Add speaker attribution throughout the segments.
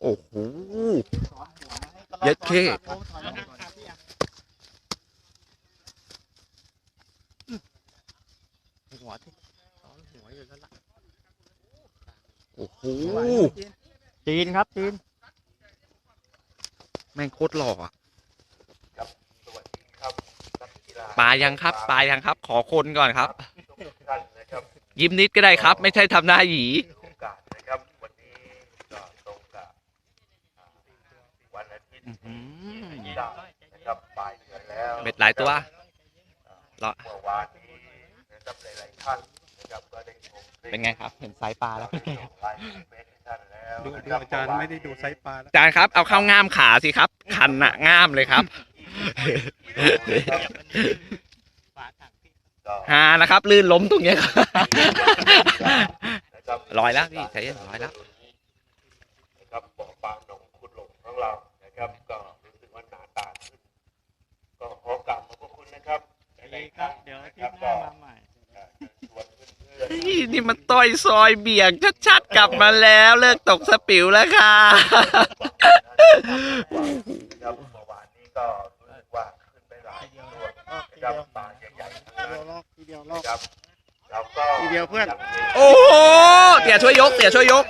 Speaker 1: โอ้โหเย็ดเข้
Speaker 2: หัวที่สองหัวอยู่แล้วล่ะ
Speaker 1: โอ้โห
Speaker 2: จีนครับจีน
Speaker 1: แม่งโคตรหล่ออะปลายังครับปลายังครับ ขอคนก่อนครับ ยิ้มนิดก็ได้ครับ ไม่ใช่ทำหน้าหยี
Speaker 3: โอกาสนะครับวันนี้ก็ตรงกับอ่า วันอาทิตย์
Speaker 1: อื้อหือ
Speaker 3: ที่เก้านะครับปลายเดือนแล้ว
Speaker 1: เบ็ดหลายตัวเหรอ
Speaker 3: เมื่อวานนี้นะครับหลายๆท่านนะครับก็ได้ชมคลิป
Speaker 1: เป็นไงครับ เห็นไซส์ปลาแล้วเป็นไงครับ
Speaker 3: ไลฟ์เฟซให้ท่านแล้ว
Speaker 4: ดู
Speaker 3: นะ
Speaker 4: ดู
Speaker 3: ครับ
Speaker 4: อาจารย์ไม่ได้ดูไซส์ปลาแล้ว
Speaker 1: อาจารย์ครับเอาเข้าง่ามขาสิครับ คันอะง่ามเลยครับ
Speaker 2: ฝาถังพี่
Speaker 3: ก็
Speaker 1: ฮานะครับ ลื่นล้มตรงเนี้ยครับ
Speaker 3: นะครับ
Speaker 1: ลอยแล้วพี่ใจเย็นลอยแล้ว
Speaker 3: นๆ
Speaker 1: เฮ้ยนี่มันต้อยซอยเบี่ยงชัดๆกลับมาแล้วเลิกตกสปิวแล้วค่ะ
Speaker 3: ครับเมื่อวานนี้ก็รู้สึกว่าขึ้นไปหลายตัวนะครับปลาใหญ่ๆทั้งนั้น
Speaker 2: ทีเดียวรอบ
Speaker 3: นะครับเราก็
Speaker 2: ทีเดียวเพื่อน
Speaker 1: โอ้โหเตี่ยช่วยยกเตี่ยช่วยยก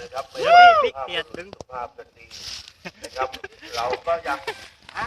Speaker 3: นะครับ
Speaker 2: เดี๋ยวพี่ปิ๊กเปลี่ยนดึง
Speaker 3: สุขภาพกันดีนะครับเราก็ยัง